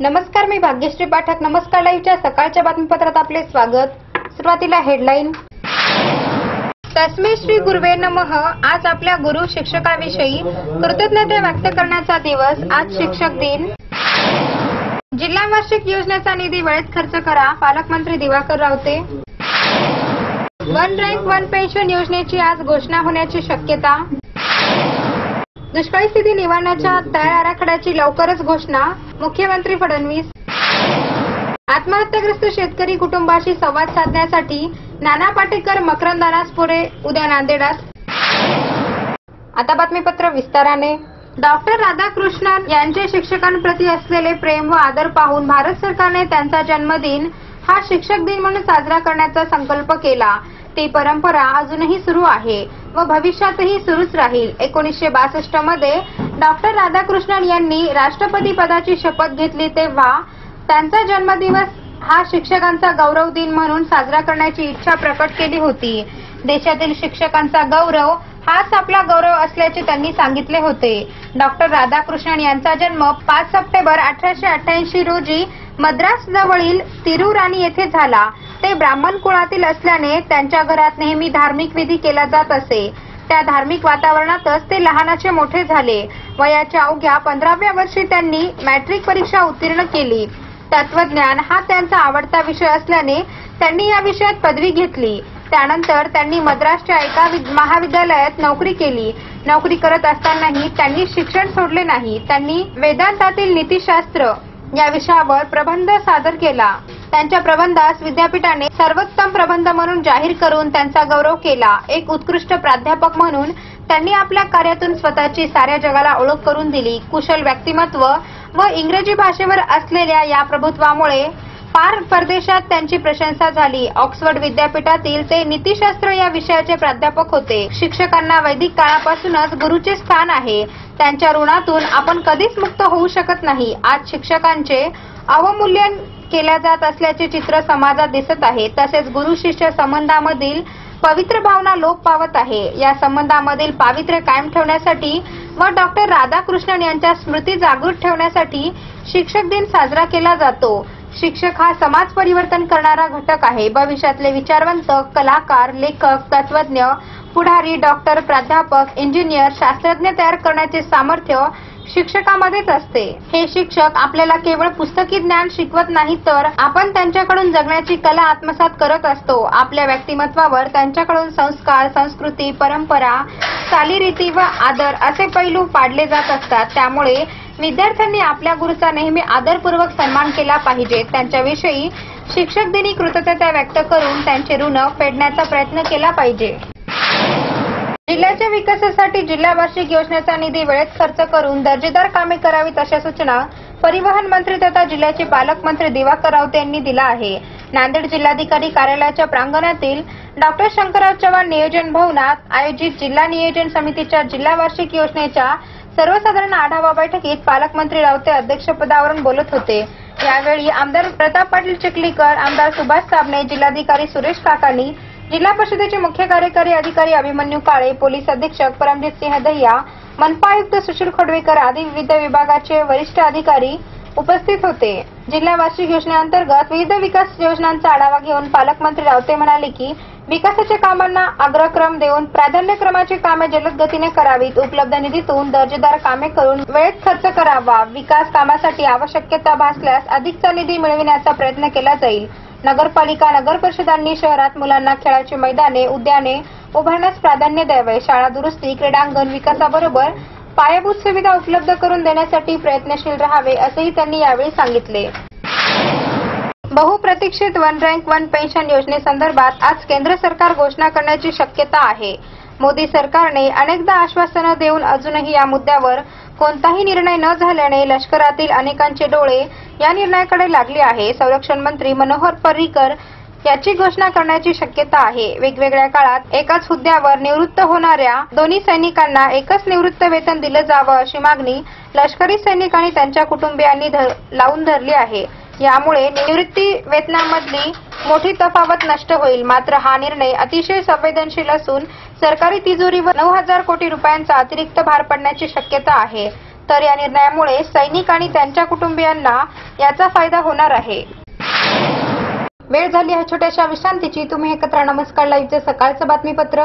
नमस्कार मी भाग्यश्री पाठक. नमस्कार लाईव्हच्या सकाळच्या बातमीपत्रात आपले स्वागत. सुरुवातीला हेडलाईन. तस्मे श्री गुरुवे नमः. आज आपल्या गुरु शिक्षकाविषयी कृतज्ञता व्यक्त करण्याचा दिवस. आज शिक्षक दिन. जिल्हा वार्षिक योजनेचा निधी वेळेत खर्च करा. पालकमंत्री Diwakar Raote. One rank one pension योजनेची आज घोषणा होण्याची शक्यता. दुष्काळी स्थिती निवारणाच्या तयार आराखड्याची लवकरच घोषणा मुख्यमंत्री फडणवीस. आत्महत्याग्रस्त शेतकरी कुटुंबाशी संवाद साधण्यासाठी नाना पाटेकर मकरंद अनासपुरे उद्या नांदेडात आता बातमीपत्र विस्ताराने. डॉक्टर राधाकृष्णन यांचे शिक्षकांप्रती असलेले प्रेम व आदर पाहून भारत सरकारने त्यांचा जन्मदिन हा शिक्षक दिन म्हणून साजरा करण्याचा संकल्प केला. ती परंपरा अजूनही सुरू आहे व भविष्यातही सुरूच राहील. एकोणीसशे बासष्टमध्ये डॉक्टर राधाकृष्णन यांनी राष्ट्रपती पदाची शपथ घेतली तेव्हा त्यांचा जन्मदिवस हा शिक्षकांचा गौरव दिन म्हणून साजरा करण्याची इच्छा प्रकट केली होती. देशातील शिक्षकांचा गौरव हाच आपला गौरव असल्याचे त्यांनी सांगितले होते. डॉक्टर राधाकृष्णन यांचा जन्म पाच सप्टेंबर अठराशे अठ्ठ्याऐंशी रोजी मद्रास जवळील तिरुराणी येथे झाला. ते ब्राह्मण कुळातील असल्याने त्यांच्या घरात नेहमी धार्मिक विधी केला जात असे. त्या धार्मिक वातावरणातच ते लहानाचे मोठे झाले. वयाच्या अवघ्या पंधराव्या वर्षी त्यांनी मॅट्रिक परीक्षा उत्तीर्ण केली. तत्वज्ञान हा त्यांचा आवडता विषय असल्याने त्यांनी या विषयात पदवी घेतली. त्यानंतर त्यांनी मद्रासच्या एका महाविद्यालयात नोकरी केली. नोकरी करत असतानाही त्यांनी शिक्षण सोडले नाही. त्यांनी वेदांतातील नीतिशास्त्र या विषयावर प्रबंध सादर केला. त्यांच्या प्रबंधास विद्यापीठाने सर्वोत्तम प्रबंध म्हणून जाहीर करून त्यांचा गौरव केला. एक उत्कृष्ट प्राध्यापक म्हणून त्यांनी आपल्या कार्यातून स्वतःची साऱ्या जगाला ओळख करून दिली. कुशल व्यक्तिमत्व व इंग्रजी भाषेवर असलेल्या या प्रभुत्वामुळे पार परदेशात त्यांची प्रशंसा झाली. ऑक्सफर्ड विद्यापीठातील ते नीतिशास्त्र या विषयाचे प्राध्यापक होते. शिक्षकांना वैदिक काळापासूनच गुरुचे स्थान आहे. त्यांच्या ऋणातून आपण कधीच मुक्त होऊ शकत नाही. आज शिक्षकांचे अवमूल्यन केल्या जात असल्याचे चित्र समाजात दिसत आहे. तसेच गुरु शिष्य संबंधामधील पवित्र भावना लोप पावत आहे. या संबंधामधील पावित्र्य कायम ठेवण्यासाठी व डॉक्टर राधाकृष्णन यांच्या स्मृती जागृत ठेवण्यासाठी शिक्षक दिन साजरा केला जातो. शिक्षक हा समाज परिवर्तन करणारा घटक आहे. भविष्यातले विचारवंत कलाकार लेखक तत्वज्ञ पुढारी डॉक्टर प्राध्यापक इंजिनियर शास्त्रज्ञ तयार करण्याचे सामर्थ्य शिक्षकामध्येच असते. हे शिक्षक आपल्याला केवळ पुस्तकी ज्ञान शिकवत नाही तर आपण त्यांच्याकडून जगण्याची कला आत्मसात करत असतो. आपल्या व्यक्तिमत्वावर त्यांच्याकडून संस्कार संस्कृती परंपरा चालीरीती व आदर असे पैलू पाडले जात असतात. त्यामुळे विद्यार्थ्यांनी आपल्या गुरुचा नेहमी आदरपूर्वक सन्मान केला पाहिजे. त्यांच्याविषयी शिक्षक दिनी कृतज्ञता व्यक्त करून त्यांचे ऋण फेडण्याचा प्रयत्न केला पाहिजे. जिल्ह्याच्या विकासासाठी जिल्हा वार्षिक योजनेचा निधी वेळेत खर्च करून दर्जेदार कामे करावीत अशा सूचना परिवहन मंत्री तथा जिल्ह्याचे पालकमंत्री दिवाकर राऊत यांनी दिला आहे. नांदेड जिल्हाधिकारी कार्यालयाच्या प्रांगणातील डॉक्टर शंकरराव चव्हाण नियोजन भवनात आयोजित जिल्हा नियोजन समितीच्या जिल्हा वार्षिक योजनेच्या सर्वसाधारण आढावा बैठकीत पालकमंत्री रावते अध्यक्षपदावरून बोलत होते. यावेळी आमदार प्रताप पाटील चिखलीकर आमदार सुभाष साबणे जिल्हाधिकारी सुरेश काकानी जिल्हा परिषदेचे मुख्य कार्यकारी अधिकारी अभिमन्यू काळे पोलीस अधीक्षक परमजित सिंह दहिया मनपा आयुक्त सुशील खोडवेकर आदी विविध विभागाचे वरिष्ठ अधिकारी उपस्थित होते. जिल्हा वार्षिक योजनेअंतर्गत विविध विकास योजनांचा आढावा घेऊन पालकमंत्री रावते म्हणाले की विकासाच्या कामांना अग्रक्रम देऊन प्राधान्यक्रमाची कामे जलद गतीने करावीत. उपलब्ध निधीतून दर्जेदार कामे करून वेळेत खर्च करावा. विकास कामासाठी आवश्यकता भासल्यास अधिकचा निधी मिळविण्याचा प्रयत्न केला जाईल. नगरपालिका नगर परिषदांनी शहरात मुलांना खेळाची मैदाने उद्याने उभारण्यास प्राधान्य द्यावे. शाळा दुरुस्ती क्रीडांगण विकासाबरोबर पायाभूत सुविधा उपलब्ध करून देण्यासाठी प्रयत्नशील राहावे असेही त्यांनी यावेळी सांगितले. बहुप्रतीक्षित वन रँक वन पेन्शन योजनेसंदर्भात आज केंद्र सरकार घोषणा करण्याची शक्यता आहे. मोदी सरकारने अनेकदा आश्वासनं देऊन अजूनही या मुद्द्यावर कोणताही निर्णय न झाल्याने लष्करातील अनेकांचे डोळे या निर्णयाकडे लागले आहे. संरक्षण मंत्री मनोहर पर्रिकर याची घोषणा करण्याची शक्यता आहे. वेगवेगळ्या काळात एकाच हुद्द्यावर निवृत्त होणाऱ्या दोन्ही सैनिकांना एकच निवृत्त वेतन दिलं जावं अशी मागणी लष्करी सैनिक आणि त्यांच्या कुटुंबियांनी धर- लावून धरली आहे. यामुळे निवृत्ती वेतनामधली मोठी तफावत नष्ट होईल. मात्र हा निर्णय अतिशय संवेदनशील असून सरकारी तिजोरीवर नऊ हजार कोटी रुपयांचा अतिरिक्त भार पडण्याची शक्यता आहे. तर या निर्णयामुळे सैनिक आणि त्यांच्या कुटुंबियांना याचा फायदा होणार आहे. वेळ झाली आहे छोट्याशा विश्रांतीची. तुम्ही एकत्र नमस्कार. लाईव्हचे सकाळचं बातमीपत्र.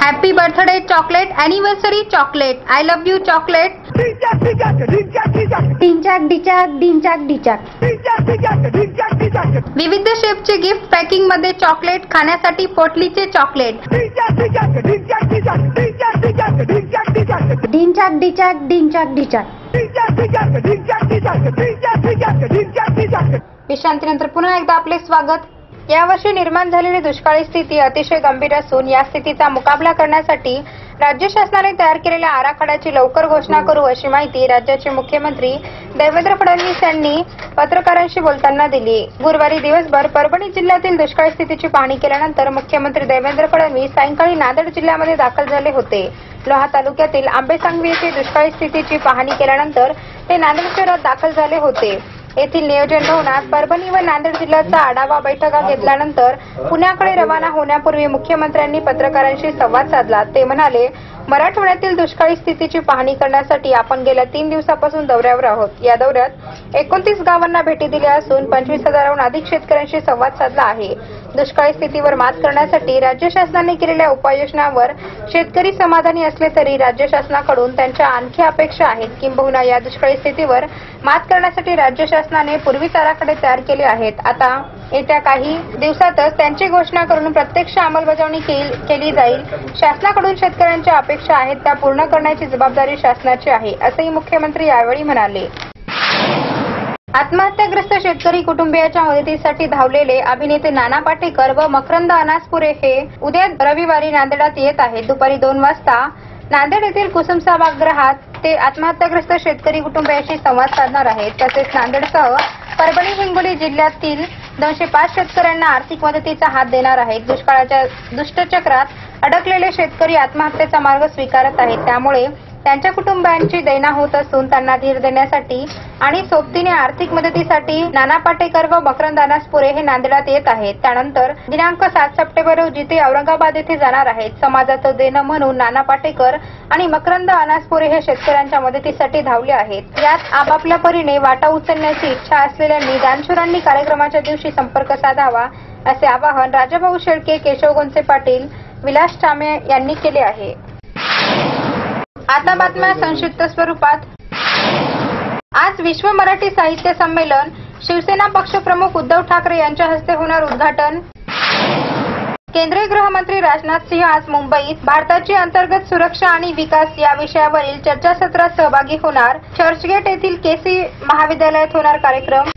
Happy birthday chocolate anniversary chocolate I love you chocolate डिचाक डिंचाक डिचाक विविध शेपचे गिफ्ट पॅकिंगमध्ये चॉकलेट खाण्यासाठी पोटलीचे चॉकलेट डिंचाक डिचाक डिंचाक डिचाक विश्रांतीनंतर पुन्हा एकदा आपले स्वागत यावर्षी निर्माण झालेली दुष्काळी स्थिती अतिशय गंभीर असून या स्थितीचा मुकाबला करण्यासाठी राज्य शासनाने तयार केलेल्या आराखड्याची लवकर घोषणा करू अशी माहिती राज्याचे मुख्यमंत्री देवेंद्र फडणवीस यांनी पत्रकारांशी बोलताना दिली. गुरुवारी दिवसभर परभणी जिल्ह्यातील दुष्काळी स्थितीची पाहणी केल्यानंतर मुख्यमंत्री देवेंद्र फडणवीस सायंकाळी नांदेड जिल्ह्यामध्ये दाखल झाले होते. लोहा तालुक्यातील आंबेसांगवी येथे दुष्काळी स्थितीची पाहणी केल्यानंतर ते नांदेड शहरात दाखल झाले होते. येथील नियोजन भवनात परभणी व नांदेड जिल्ह्याचा आढावा बैठका घेतल्यानंतर पुण्याकडे रवाना होण्यापूर्वी मुख्यमंत्र्यांनी पत्रकारांशी संवाद साधला. ते म्हणाले मराठवाड्यातील दुष्काळी स्थितीची पाहणी करण्यासाठी आपण गेल्या तीन दिवसापासून दौऱ्यावर आहोत. या दौऱ्यात एकोणतीस गावांना भेटी दिल्या असून पंचवीस हजाराहून अधिक शेतकऱ्यांशी संवाद साधला आहे. दुष्काळी स्थितीवर मात करण्यासाठी राज्य शासनाने केलेल्या उपाययोजनांवर शेतकरी समाधानी असले तरी राज्य शासनाकडून त्यांच्या आणखी अपेक्षा आहेत किंबहुना या दुष्काळी स्थितीवर मात करण्यासाठी राज्य शासनाने पूर्वीच आराखडे तयार केले आहेत. आता येत्या काही दिवसातच त्यांची घोषणा करून प्रत्यक्ष अंमलबजावणी केली जाईल. शासनाकडून शेतकऱ्यांच्या अपेक्षा आहेत त्या पूर्ण करण्याची जबाबदारी शासनाची आहे असंही मुख्यमंत्री यावेळी म्हणाले. आत्महत्याग्रस्त शेतकरी कुटुंबियाच्या मदतीसाठी धावलेले अभिनेते नाना पाटेकर व मकरंद अनासपुरे हे उद्या रविवारी नांदेडात येत आहेत. दुपारी दोन वाजता नांदेड येथील कुसुम सभागृहात ते आत्महत्याग्रस्त शेतकरी कुटुंबियाशी संवाद साधणार आहेत. तसेच नांदेडसह परभणी हिंगोली जिल्ह्यातील दोनशे पाच शेतकऱ्यांना आर्थिक मदतीचा हात देणार आहेत. दुष्काळाच्या दुष्टचक्रात अडकलेले शेतकरी आत्महत्येचा मार्ग स्वीकारत आहेत. त्यामुळे त्यांच्या कुटुंबांची दैना होत असून त्यांना धीर देण्यासाठी आणि सोबतीने आर्थिक मदतीसाठी नाना पाटेकर व मकरंद अनासपुरे हे नांदेडात येत आहेत. त्यानंतर दिनांक सात सप्टेंबर रोजी ते औरंगाबाद येथे जाणार आहेत. समाजाचं देणं म्हणून नाना पाटेकर आणि मकरंद अनासपुरे हे शेतकऱ्यांच्या मदतीसाठी धावले आहेत. यात आपापल्या परीने वाटा उचलण्याची इच्छा असलेल्यांनी दानशुरांनी कार्यक्रमाच्या दिवशी संपर्क साधावा असे आवाहन राजाभाऊ शेळके केशव गोंचे पाटील विलास टामे यांनी केले आहे. आता बातम्या संक्षिप्त स्वरूपात. आज विश्व मराठी साहित्य संमेलन शिवसेना पक्षप्रमुख उद्धव ठाकरे यांच्या हस्ते होणार उद्घाटन. केंद्रीय गृहमंत्री राजनाथ सिंह आज मुंबईत भारताची अंतर्गत सुरक्षा आणि विकास या विषयावरील चर्चासत्रात सहभागी होणार. चर्चगेट येथील केसी महाविद्यालयात होणार कार्यक्रम.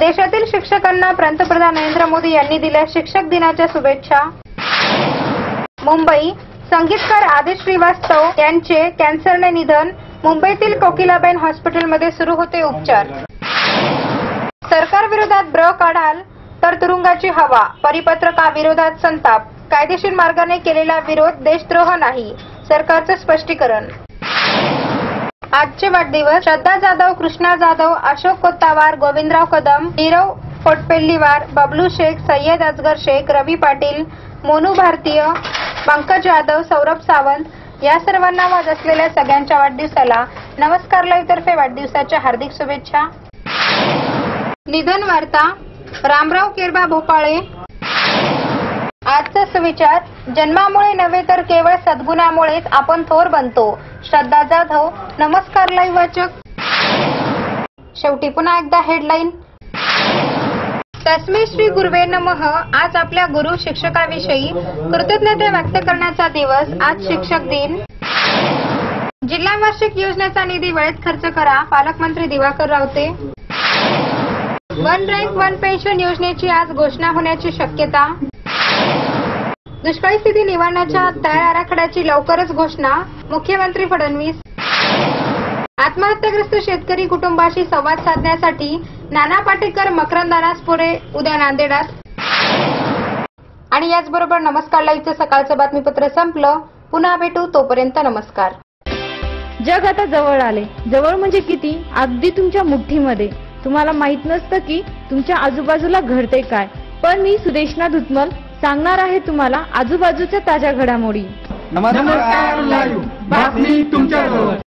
देशातील शिक्षकांना पंतप्रधान नरेंद्र मोदी यांनी दिल्या शिक्षक दिनाच्या शुभेच्छा. मुंबई संगीतकार आदेश श्रीवास्तव यांचे कॅन्सरने निधन. मुंबईतील कोकिलाबेन हॉस्पिटलमध्ये सुरू होते उपचार. सरकार विरोधात ब्र काढाल तर तुरुंगाची हवा. परिपत्रकाविरोधात संताप? कायदेशीर मार्गाने केलेला विरोध देशद्रोह नाही सरकारचं स्पष्टीकरण. आजचे वाढदिवस श्रद्धा जाधव कृष्णा जाधव अशोक कोत्तावार गोविंदराव कदम नीरव पोटपेल्लीवार बबलू शेख सय्यद अजगर शेख रवी पाटील मोनू भारतीय पंकज यादव सौरभ सावंत या सर्वांना वाज असलेल्या सगळ्यांच्या वाढदिवसाला नमस्कार लाईव्ह तर्फे वाढदिवसाच्या हार्दिक शुभेच्छा. निधन वार्ता रामराव केरबा भोपाळे. आजचा सुविचार जन्मामुळे नव्हे तर केवळ सद्गुणामुळेच आपण थोर बनतो. श्रद्धा जाधव नमस्कार लाईव्ह वाचक. शेवटी पुन्हा एकदा हेडलाईन तस्मे श्री गुरुवे नमः. आज आपल्या गुरु शिक्षकाविषयी कृतज्ञता व्यक्त करण्याचा दिवस आज शिक्षक दिन. जिल्हा वार्षिक योजनेचा निधी वेळेत खर्च करा पालकमंत्री Diwakar Raote. One rank one pension योजनेची आज घोषणा होण्याची शक्यता. दुष्काळी स्थिती निवारण्याच्या तयार आराखड्याची लवकरच घोषणा. मुख्यमंत्री फडणवीस आत्महत्याग्रस्त शेतकरी कुटुंबाशी संवाद साधण्यासाठी नाना पाटेकर मकरंद अनासपुरे उद्या नांदेडात आणि याचबरोबर नमस्कार लाईव्हचं सकाळचं बातमीपत्र संपलं. पुन्हा भेटू तोपर्यंत नमस्कार. जग आता जवळ आले. जवळ म्हणजे किती? अगदी तुमच्या मुठ्ठीमध्ये. तुम्हाला माहीत नसतं की तुमच्या आजूबाजूला घडते काय. पण मी सुदेशना धुतमल सांगणार आहे तुम्हाला आजूबाजूच्या ताज्या घडामोडी. नमस्कार लाईव्ह.